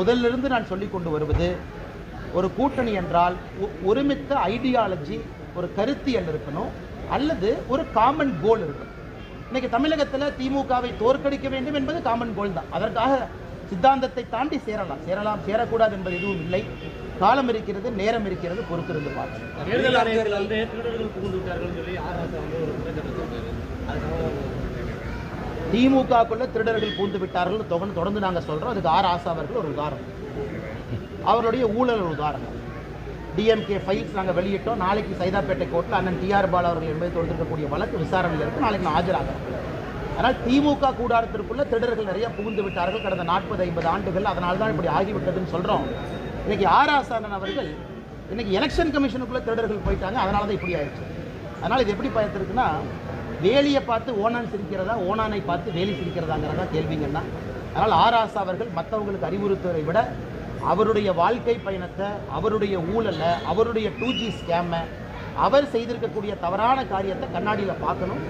முதலிலிருந்து நான் சொல்லி கொண்டு வருவது ஒரு கூட்டணி என்றால் ஒருமித்த ஐடியாலஜி ஒரு கருத்தியல் இருக்கணும் அல்லது ஒரு காமன் கோல் இருக்கணும். இன்னைக்கு தமிழகத்தில் திமுகவை தோற்கடிக்க வேண்டும் என்பது காமன் கோல் தான். அதற்காக சித்தாந்தத்தை தாண்டி சேரலாம். சேரலாம் சேரக்கூடாது என்பது எதுவும் இல்லை. காலம் இருக்கிறது நேரம் இருக்கிறது பொறுத்திருந்து பார்க்கணும் தேர்தல் ஆணையத்தில் வந்து திருடர்கள் புகுந்து விட்டார்கள் சொல்லி ஆராசா வந்து ஒரு குற்றச்சாட்டு சொல்றாரு அதுக்காக திமுகக்குள்ள திருடர்கள் பூந்து விட்டார்கள் தொடர்ந்து தொடர்ந்து நாங்கள் சொல்கிறோம் அதுக்கு ஆர் ஆசா அவர்கள் ஒரு உதாரணம். அவருடைய ஊழல் ஒரு உதாரணம். டிஎம்கே ஃபைல்ஸ் நாங்கள் வெளியிட்டோம். நாளைக்கு சைதாப்பேட்டை கோர்ட்டில் அண்ணன் டிஆர் பாலா அவர்கள் என்பதை தொடுத்திருக்கக்கூடிய வழக்கு விசாரணையில் இருக்கும் நாளைக்கு நான் ஆஜராகிறேன். ஆனால் திமுக கூடாரத்திற்குள்ள திருடர்கள் நிறைய புகுந்து விட்டார்கள். கடந்த நாற்பது ஐம்பது ஆண்டுகள் அதனால தான் இப்படி ஆகிவிட்டதுன்னு சொல்கிறோம் இன்றைக்கி ஆர் ஆசானன் அவர்கள் இன்றைக்கி எலெக்ஷன் கமிஷனுக்குள்ளே திருடர்கள் போயிட்டாங்க. அதனால தான் இப்படி ஆயிடுச்சு. அதனால் இது எப்படி பயத்திருக்குன்னா வேலியை பார்த்து ஓனான் சிரிக்கிறதா ஓனானை பார்த்து வேலி சிரிக்கிறதாங்கிறதா கேள்விங்கன்னா அதனால் ஆர் ஆசா அவர்கள் மற்றவங்களுக்கு அறிவுறுத்துவதை விட அவருடைய வாழ்க்கை பயணத்தை அவருடைய ஊழலை அவருடைய டூ ஜி ஸ்கேமை அவர் செய்திருக்கக்கூடிய தவறான காரியத்தை கண்ணாடியில் பார்க்கணும்.